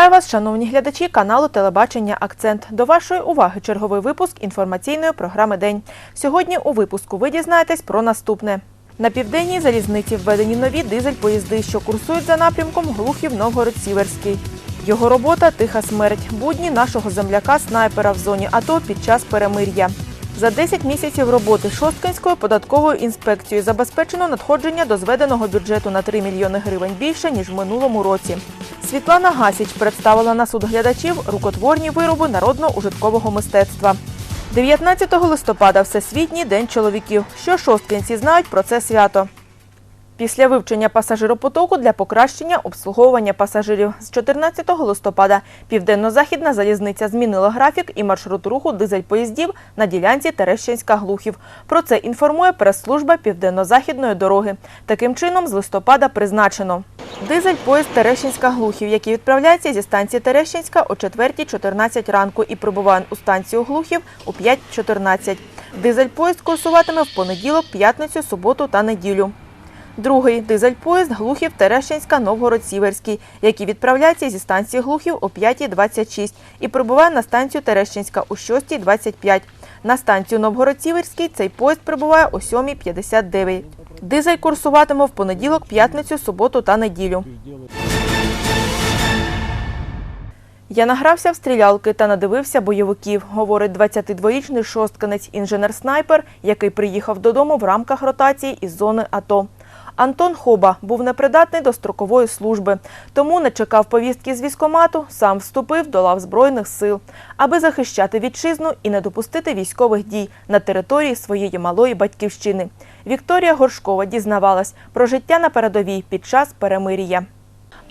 Вітаю вас, шановні глядачі каналу Телебачення Акцент. До вашої уваги черговий випуск інформаційної програми День. Сьогодні у випуску ви дізнаєтесь про наступне. На південній залізниці введені нові дизель-поїзди, що курсують за напрямком Глухів Новгород Сіверський. Його робота тиха смерть. Будні нашого земляка снайпера в зоні АТО під час перемир'я. За 10 місяців роботи Шосткинською податковою інспекцією забезпечено надходження до зведеного бюджету на 3 мільйони гривень більше, ніж в минулому році. Світлана Гасіч представила на суд глядачів рукотворні вироби народно-ужиткового мистецтва. 19 листопада Всесвітній день чоловіків. Що шосткинці знають про це свято? Після вивчення пасажиропотоку для покращення обслуговування пасажирів з 14 листопада Південно-Західна залізниця змінила графік і маршрут руху дизель-поїздів на ділянці Терещенська-Глухів. Про це інформує прес-служба Південно-Західної дороги. Таким чином, з листопада призначено дизель-поїзд Терещенська-Глухів, який відправляється зі станції Терещенська о 4.14 ранку і прибуває у станцію Глухів о 5.14. Дизель-поїзд курсуватиме в понеділок, п'ятницю, суботу та неділю. Другий дизель-поїзд Глухів Терещенська Новгород Сіверський, який відправляється зі станції Глухів о 5.26 і прибуває на станцію Терещенська о 6.25. На станцію Новгород Сіверський цей поїзд прибуває о 7.59. Дизель курсуватиме в понеділок, п'ятницю, суботу та неділю. Я награвся в стрілялки та надивився бойовиків, говорить 22-річний шостканець інженер-снайпер, який приїхав додому в рамках ротації із зони АТО. Антон Хоба був непридатний до строкової служби, тому не чекав повістки з військомату, сам вступив до лав Збройних сил, аби захищати вітчизну і не допустити військових дій на території своєї малої батьківщини. Вікторія Горшкова дізнавалась про життя на передовій під час перемир'я.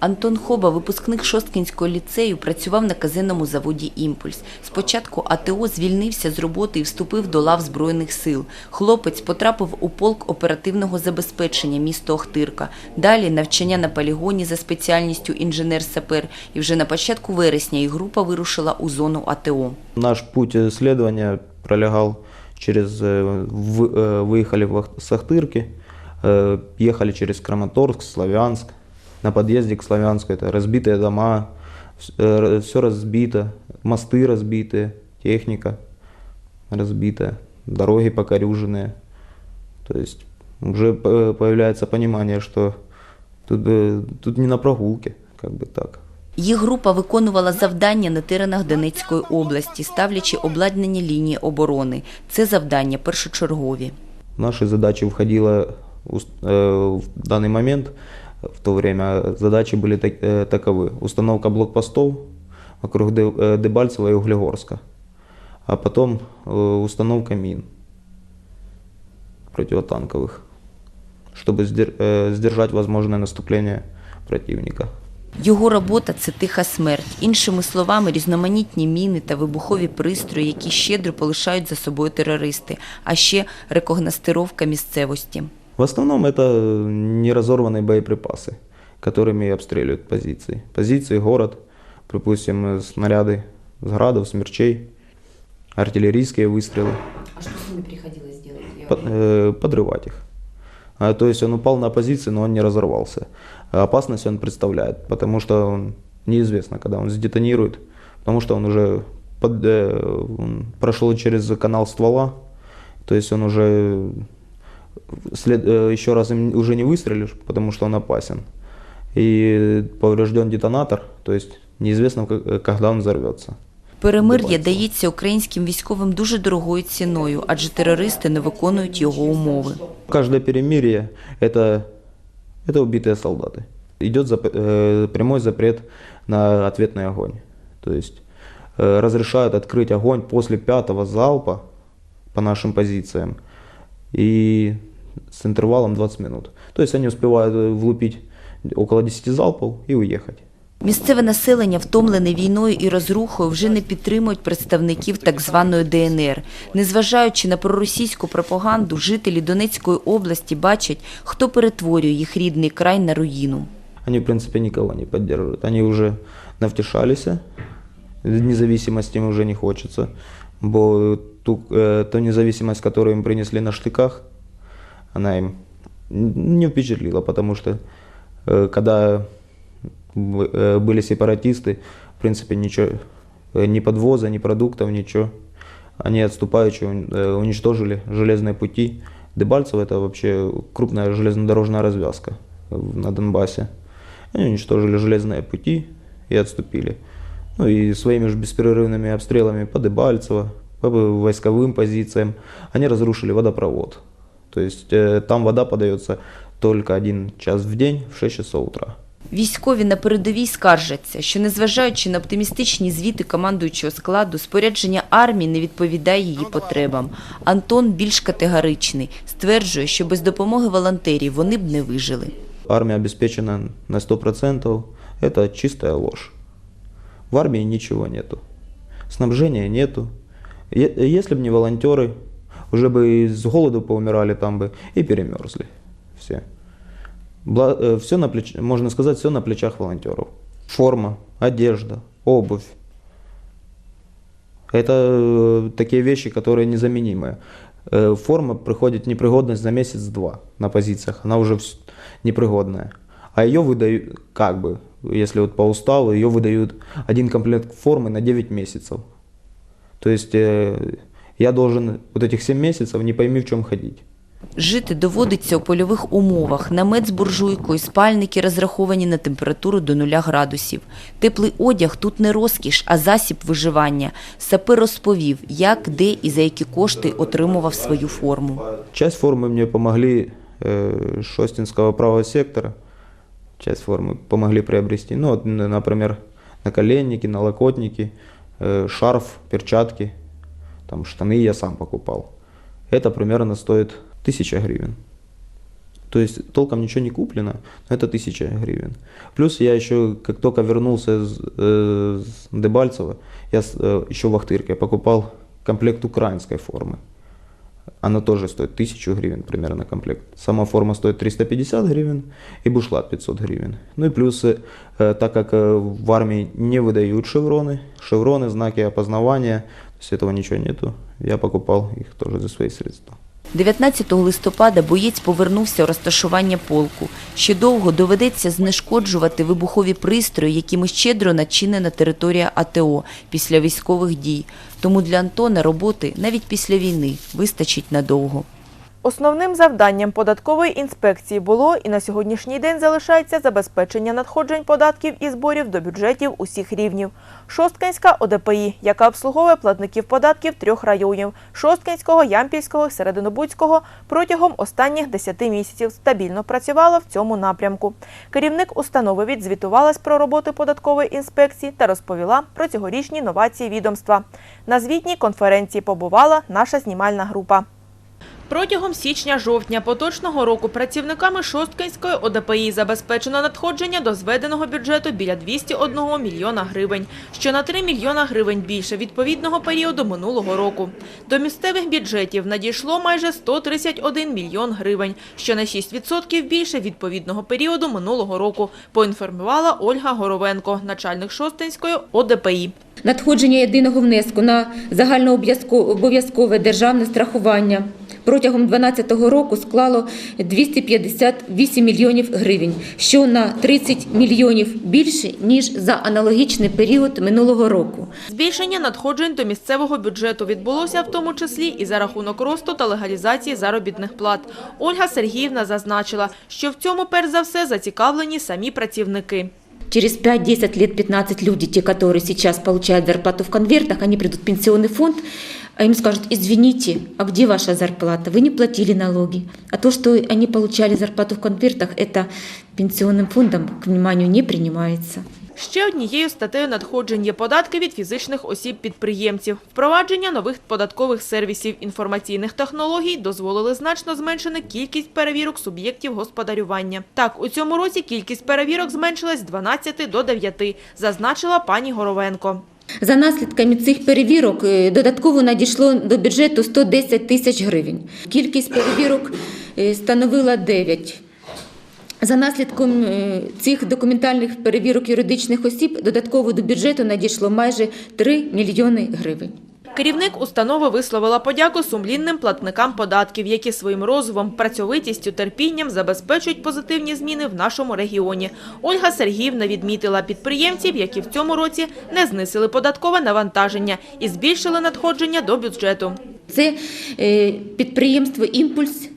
Антон Хоба, випускник Шосткінського ліцею, працював на казинному заводі «Імпульс». Спочатку АТО звільнився з роботи і вступив до лав Збройних сил. Хлопець потрапив у полк оперативного забезпечення місто Охтирка. Далі навчання на полігоні за спеціальністю інженер-сапер. І вже на початку вересня їх група вирушила у зону АТО. Наш путь следования пролегал через... э, в- э, Выехали в Ах- с Ахтырки, э, ехали через Краматорск, Славянск. На подъезде к Славянску это разбитые дома, все разбито, мосты разбиты, техника разбитая, дороги покорюженные. То есть уже э, появляется понимание, что тут, э, тут не на прогулке, как бы так. Їх група виконувала завдання на теренах Донецької області, ставлячи обладнання лінії оборони. Це завдання першочергові. В наши задачи входило ус- э, в данный момент, в то время задачи были так- э, таковы. Установка блокпостов вокруг Де- э, Дебальцева и Углегорска, а потом э, установка мин противотанковых, чтобы сдер- э, сдержать возможное наступление противника. Його робота це тиха смерть. Іншими словами, різноманітні міни та вибухові пристрої, які щедро полишають за собою терористи, а ще рекогностировка місцевості. В основном это неразорванные боеприпасы, которыми обстреливают позиции. Позиции, город, припустим, э, снаряды с градов, смерчей, артиллерийские выстрелы, А що з ними приходилось робити? по- э, подрывать их. А, то есть он упал на позиции, но он не разорвался. А опасность он представляет, потому что он неизвестно, когда он сдетонирует, потому что он уже под, э, он прошел через канал ствола, то есть он уже след, э, еще раз им уже не выстрелишь, потому что он опасен. И поврежден детонатор, то есть неизвестно, к- э, когда он взорвется. Перемир'я дається українським військовим дуже дорогою ціною, адже терористи не виконують його умови. Каждое перемирие это, это убитые солдаты. Идет зап- э, прямой запрет на ответный огонь. То есть э, разрешают открыть огонь после пятого залпа по нашим позициям и с интервалом 20 минут. То есть они успевают влупить около 10 залпов и уехать. Місцеве населення, втомлене війною і розрухою, вже не підтримують представників так званої ДНР. Незважаючи на проросійську пропаганду, жителі Донецької області бачать, хто перетворює їх рідний край на руїну. Они, в принципе, никого не поддерживают. Они уже навтешались, независимости им уже не хочется. Бо ту, э, ту независимость, которую им принесли на штыках, она им не впечатлила, потому что э, когда э, были сепаратисты, в принципе, ничего, э, ни подвоза, ни продуктов, ничего. Они отступающие э, уничтожили железные пути. Дебальцево это вообще крупная железнодорожная развязка на Донбассе. Они уничтожили железные пути и отступили. Ну и своими же беспрерывными обстрелами по Дебальцево, по войсковым позициям, они разрушили водопровод. То есть э, там вода подается только один час в день в 6 часов утра. Військові на передовій скаржаться, що незважаючи на оптимістичні звіти командуючого складу, спорядження армії не відповідає її потребам. Антон більш категоричний, стверджує, що без допомоги волонтерів вони б не вижили. Армия обеспечена на 100%, это чистая ложь. В армии ничего нету. Снабжения нету. Если бы не волонтеры, уже бы и с голоду поумирали там бы и перемерзли все. все на плеч... Можно сказать, все на плечах волонтеров. Форма, одежда, обувь. Это э, такие вещи, которые незаменимые. Э, Форма приходит непригодность за месяц-два на позициях. Она уже непригодная. А ее выдают, как бы, если вот по уставу, ее выдают один комплект формы на 9 месяцев. То есть э, я должен вот этих 7 месяцев не пойми в чем ходить. Жити доводиться у польових умовах. Намет з буржуйкою, спальники розраховані на температуру до 0 градусів. Теплий одяг тут не розкіш, а засіб виживання. Сапер розповів, як, де і за які кошти отримував свою форму. Часть формы мне помогли э, Шостинского правого сектора. Часть формы помогли приобрести. Ну, вот, например, наколенники, налокотники, э, шарф, перчатки, там штаны я сам покупал. Это примерно стоит 1000 гривен. То есть толком ничего не куплено, но это 1000 гривен. Плюс я еще, как только вернулся из, э, Дебальцева, я э, еще в Ахтырке покупал комплект украинской формы. Она тоже стоит 1000 гривен примерно комплект. Сама форма стоит 350 гривен и бушлат 500 гривен. Ну и плюс, э, так как э, в армии не выдают шевроны, шевроны, знаки опознавания, то есть этого ничего нету, я покупал их тоже за свои средства. 19 листопада боєць повернувся у розташування полку. Ще довго доведеться знешкоджувати вибухові пристрої, якими щедро начинена територія АТО після військових дій. Тому для Антона роботи навіть після війни вистачить надовго. Основним завданням податкової інспекції було і на сьогоднішній день залишається забезпечення надходжень податків і зборів до бюджетів усіх рівнів. Шосткинська ОДПІ, яка обслуговує платників податків трьох районів – Шосткинського, Ямпільського Серединобудського, протягом останніх 10 місяців стабільно працювала в цьому напрямку. Керівник установи відзвітувалась про роботу податкової інспекції та розповіла про цьогорічні новації відомства. На звітній конференції побувала наша знімальна група. Протягом січня-жовтня поточного року працівниками Шосткинської ОДПІ забезпечено надходження до зведеного бюджету біля 201 мільйона гривень, що на 3 мільйона гривень більше відповідного періоду минулого року. До місцевих бюджетів надійшло майже 131 мільйон гривень, що на 6% більше відповідного періоду минулого року, поінформувала Ольга Горовенко, начальник Шостинської ОДПІ. Надходження єдиного внеску на загальнообов'язкове державне страхування протягом 2012 року склало 258 мільйонів гривень, що на 30 мільйонів більше, ніж за аналогічний період минулого року. Збільшення надходжень до місцевого бюджету відбулося в тому числі і за рахунок росту та легалізації заробітних плат. Ольга Сергіївна зазначила, що в цьому перш за все зацікавлені самі працівники. Через 5-10 лет 15 люди, те, которые сейчас получают зарплату в конвертах, они придут в пенсионный фонд, а им скажут, извините, а где ваша зарплата? Вы не платили налоги. А то, что они получали зарплату в конвертах, это пенсионным фондом к вниманию не принимается. Ще однією статтею надходжень є податки від фізичних осіб-підприємців. Впровадження нових податкових сервісів інформаційних технологій дозволили значно зменшити кількість перевірок суб'єктів господарювання. Так, у цьому році кількість перевірок зменшилась з 12 до 9, зазначила пані Горовенко. За наслідками цих перевірок е, додатково надійшло до бюджету 110 тисяч гривень. Кількість перевірок е, становила 9. За наслідком е, цих документальних перевірок юридичних осіб додатково до бюджету надійшло майже 3 мільйони гривень. Керівник установи висловила подяку сумлінним платникам податків, які своїм розумом, працьовитістю, терпінням забезпечують позитивні зміни в нашому регіоні. Ольга Сергіївна відмітила підприємців, які в цьому році не знисили податкове навантаження і збільшили надходження до бюджету. Це е, підприємство Імпульс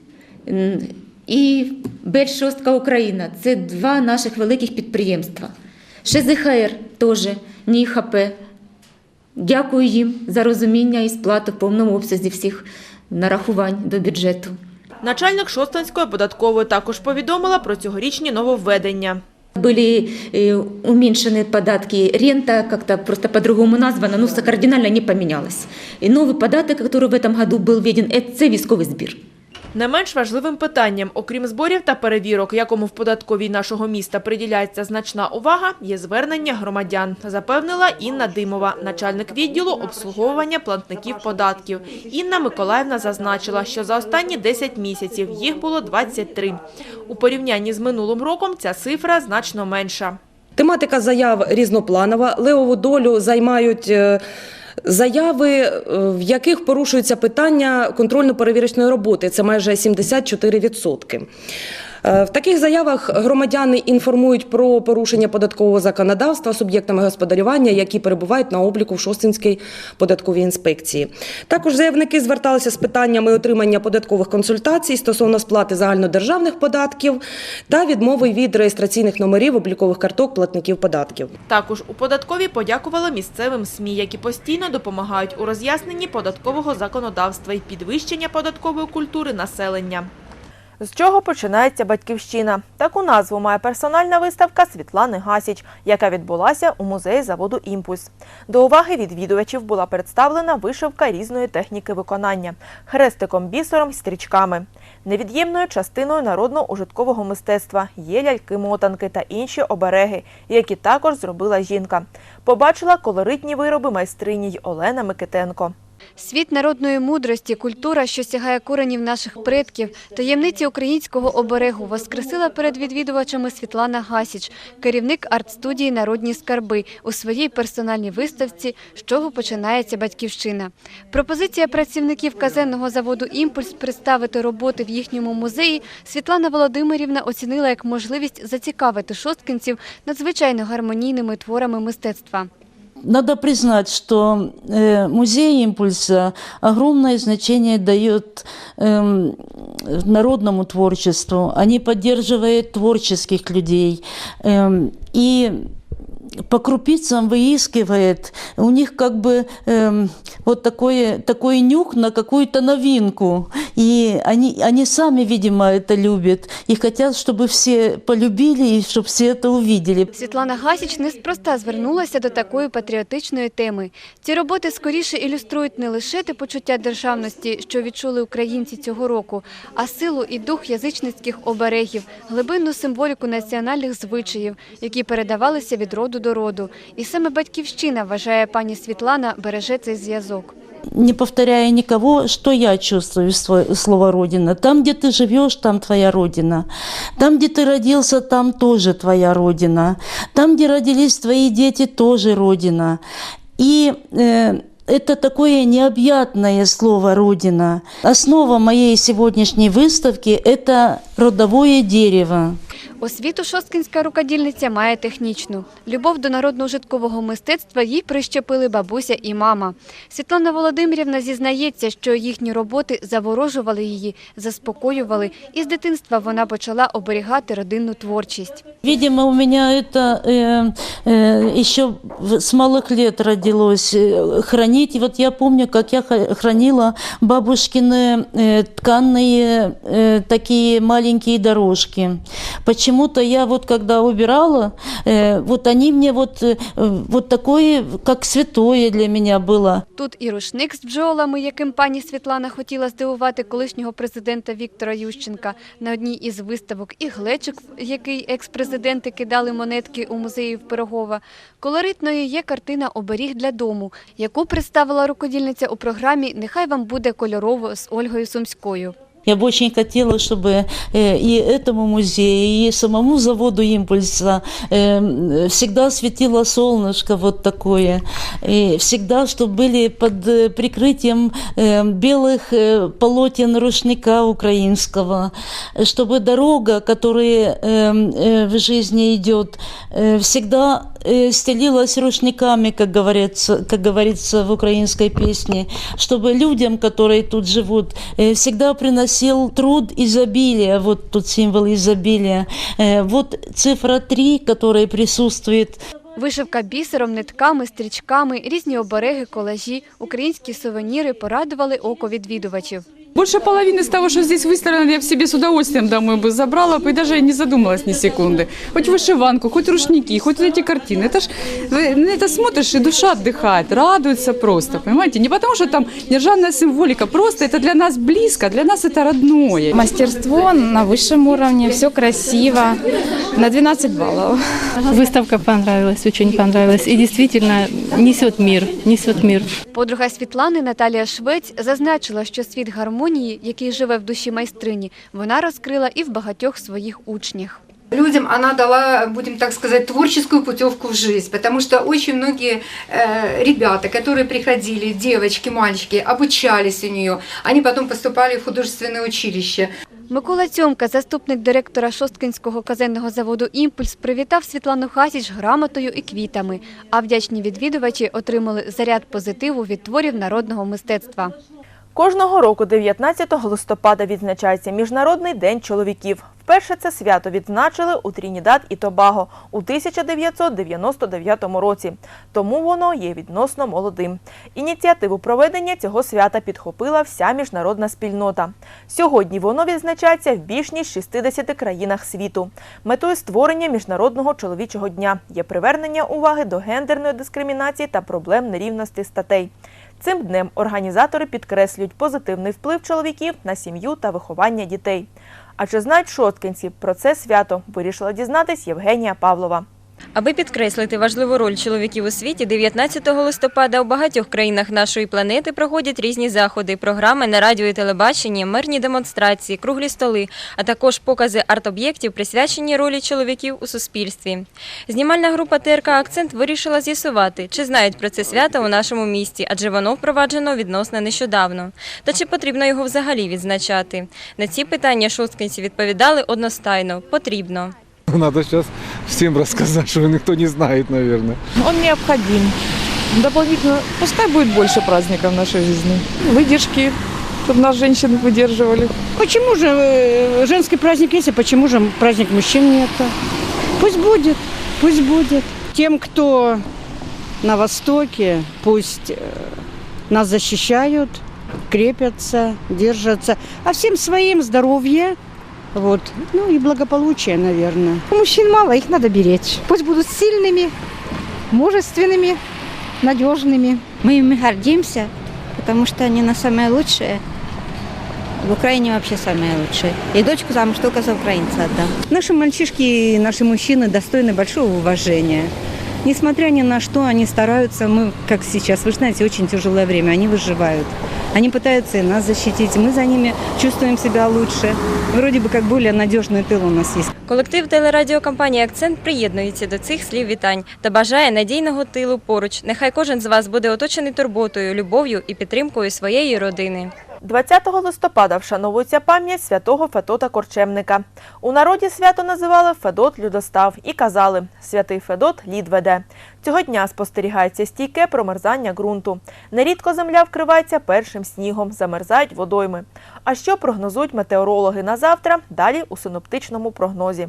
і Бельшостка Україна. Це два наших великих підприємства. ШЗХР теж, НІХП. Дякую їм за розуміння і сплату в повному обсязі всіх нарахувань до бюджету. Начальник Шостанської податкової також повідомила про цьогорічні нововведення. Были э, уменьшены податки, рента как-то просто по-другому названа, но все кардинально не поменялось. И новый податок, который в этом году был введен, это це військовий збір. Не менш важливим питанням, окрім зборів та перевірок, якому в податковій нашого міста приділяється значна увага, є звернення громадян, запевнила Інна Димова, начальник відділу обслуговування платників податків. Інна Миколаївна зазначила, що за останні 10 місяців їх було 23. У порівнянні з минулим роком ця цифра значно менша. Тематика заяв різнопланова. Левову долю займають е, заяви, е, в яких порушуються питання контрольно-перевірочної роботи. Це майже 74%. Е, В таких заявах громадяни інформують про порушення податкового законодавства суб'єктами господарювання, які перебувають на обліку в Шостинській податковій інспекції. Також заявники зверталися з питаннями отримання податкових консультацій стосовно сплати загальнодержавних податків та відмови від реєстраційних номерів облікових карток платників податків. Також у податковій подякували місцевим СМІ, які постійно допомагають у роз'ясненні податкового законодавства і підвищення податкової культури населення. З чого починається батьківщина? Таку назву має персональна виставка Світлани Гасіч, яка відбулася у музеї заводу Імпульс. До уваги відвідувачів була представлена вишивка різної техніки виконання хрестиком, бісером стрічками. Невід'ємною частиною народно-ужиткового мистецтва є ляльки-мотанки та інші обереги, які також зробила жінка. Побачила колоритні вироби майстрині й Олена Микитенко. Світ народної мудрості, культура, що сягає коренів наших предків, таємниці українського оберегу воскресила перед відвідувачами Світлана Гасіч, керівник арт-студії Народні скарби у своїй персональній виставці, з чого починається батьківщина. Пропозиція працівників казенного заводу Імпульс представити роботи в їхньому музеї Світлана Володимирівна оцінила як можливість зацікавити шосткинців надзвичайно гармонійними творами мистецтва. Надо признать, что э, музей импульса огромное значение дает эм, народному творчеству. Они поддерживают творческих людей. Эм, и по крупицам выискивает, у них как бы эм, вот такой, такой нюх на какую-то новинку. И они, они сами, видимо, это любят. И хотят, чтобы все полюбили, и чтобы все это увидели. Світлана Гасіч неспроста звернулася до такої патріотичної теми. Ці роботи скоріше ілюструють не лише те почуття державності, що відчули українці цього року, а силу і дух язичницьких оберегів, глибинну символіку національних звичаїв, які передавалися від роду до роду. І саме батьківщина, вважає пані Світлана, береже цей зв'язок. Не повторяя никого, что я чувствую свой, слово «родина». Там, где ты живешь, там твоя родина. Там, где ты родился, там тоже твоя родина. Там, где родились твои дети, тоже родина. И э, это такое необъятное слово «родина». Основа моей сегодняшней выставки – это родовое дерево. Освіту шосткінська рукодільниця має технічну. Любов до народно-ужиткового мистецтва їй прищепили бабуся і мама. Світлана Володимирівна зізнається, що їхні роботи заворожували її, заспокоювали, і з дитинства вона почала оберігати родинну творчість. Видимо, у меня это э, э, еще в- с малых лет родилось э, хранить. И вот я помню, как я ха- хранила бабушкины э, тканные э, такие маленькие дорожки. Почему-то я вот когда убирала, э, вот они мне вот, э, вот такое, как святое для меня было. Тут і рушник з бджолами, яким пані Світлана хотіла здивувати колишнього президента Віктора Ющенка на одній із виставок, і глечик, в який екс-президенти кидали монетки у музеї в Пирогова. Колоритною є картина «Оберіг для дому», яку представила рукодільниця у програмі «Нехай вам буде кольорово» з Ольгою Сумською. Я бы очень хотела, чтобы э, и этому музею, и самому заводу «Импульса» э, всегда светило солнышко вот такое. И всегда, чтобы были под э, прикрытием белых полотен рушника украинского, чтобы дорога, которая в жизни идет, всегда стелилась рушниками, как говорится, как говорится в украинской песне, чтобы людям, которые тут живут, всегда приносил труд изобилия, вот тут символ изобилия, вот цифра 3, которая присутствует. Вишивка бісером, нитками, стрічками, різні обереги, колажі, українські сувеніри порадували око відвідувачів. Больше половины из того, что здесь выставлено, я в себе с удовольствием домой бы забрала бы и даже не задумалась ни секунды. Хоть вышиванку, хоть рушники, хоть вот эти картины. Это ж, вы на это смотришь, и душа отдыхает, радуется просто, понимаете? Не потому, что там державная символика, просто это для нас близко, для нас это родное. Мастерство на высшем уровне, все красиво, на 12 баллов. Выставка понравилась, очень понравилась. И действительно несет мир, несет мир. Подруга Світлани Наталія Швець зазначила, що світ гармонії, який живе в душі майстрині, вона розкрила і в багатьох своїх учнях. Людям она дала, будем так сказать, творческую путевку в жизнь, потому что очень многие э, ребята, которые приходили, девочки, мальчики, обучались у нее, они потом поступали в художественное училище. Микола Цьомка, заступник директора Шосткинського казенного заводу «Імпульс», привітав Світлану Хасіч грамотою і квітами, а вдячні відвідувачі отримали заряд позитиву від творів народного мистецтва. Кожного року 19 листопада відзначається Міжнародний день чоловіків. Вперше це свято відзначили у Трінідад і Тобаго у 1999 році, тому воно є відносно молодим. Ініціативу проведення цього свята підхопила вся міжнародна спільнота. Сьогодні воно відзначається в більш ніж 60 країнах світу. Метою створення Міжнародного чоловічого дня є привернення уваги до гендерної дискримінації та проблем нерівності статей. Цим днем організатори підкреслюють позитивний вплив чоловіків на сім'ю та виховання дітей. А чи знають шоткинці про це свято? Вирішила дізнатись Євгенія Павлова. Аби підкреслити важливу роль чоловіків у світі, 19 листопада у багатьох країнах нашої планети проходять різні заходи, програми на радіо і телебаченні, мирні демонстрації, круглі столи, а також покази арт-об'єктів, присвячені ролі чоловіків у суспільстві. Знімальна група ТРК Акцент вирішила з'ясувати, чи знають про це свято у нашому місті, адже воно впроваджено відносно нещодавно. Та чи потрібно його взагалі відзначати? На ці питання шосткинці відповідали одностайно – потрібно. Надо сейчас всем рассказать, что никто не знает, наверное. Он необходим. Дополнительно, пускай будет больше праздников в нашей жизни. Выдержки, чтобы нас женщин выдерживали. Почему же э, женский праздник есть, а почему же праздник мужчин нет? Пусть будет, пусть будет. Тем, кто на Востоке, пусть э, нас защищают, крепятся, держатся. А всем своим здоровье, вот, ну и благополучие, наверное. Мужчин мало, их надо беречь. Пусть будут сильными, мужественными, надежными. Мы ими гордимся, потому что они на самые лучшие. В Украине вообще самые лучшие. И дочку замуж только за украинца отдам. Наши мальчишки и наши мужчины достойны большого уважения. Несмотря ни на что, они стараются, мы, как сейчас, вы знаете, очень тяжелое время, они выживают. Они пытаются и нас защитить, мы за ними чувствуем себя лучше. Вроде бы как более надежный тыл у нас есть. Колектив телерадіокомпанії Акцент приєднується до цих слів вітань та бажає надійного тилу поруч. Нехай кожен з вас буде оточений турботою, любов'ю і підтримкою своєї родини. 20 листопада вшановується пам'ять святого Федота Корчемника. У народі свято називали Федот Людостав і казали «Святий Федот лід веде». Цього дня спостерігається стійке промерзання ґрунту. Нерідко земля вкривається першим снігом, замерзають водойми. А що прогнозують метеорологи на завтра? Далі у синоптичному прогнозі.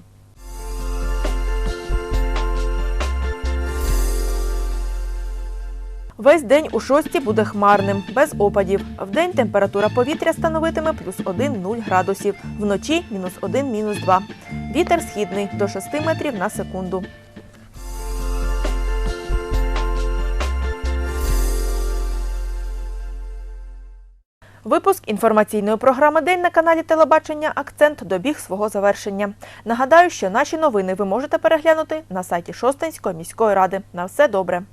Весь день у шості буде хмарним, без опадів. Вдень температура повітря становитиме плюс 1-0 градусів, вночі мінус 1, мінус 2. Вітер східний до 6 метрів на секунду. Випуск інформаційної програми День на каналі Телебачення Акцент добіг свого завершення. Нагадаю, що наші новини ви можете переглянути на сайті Шостинської міської ради. На все добре.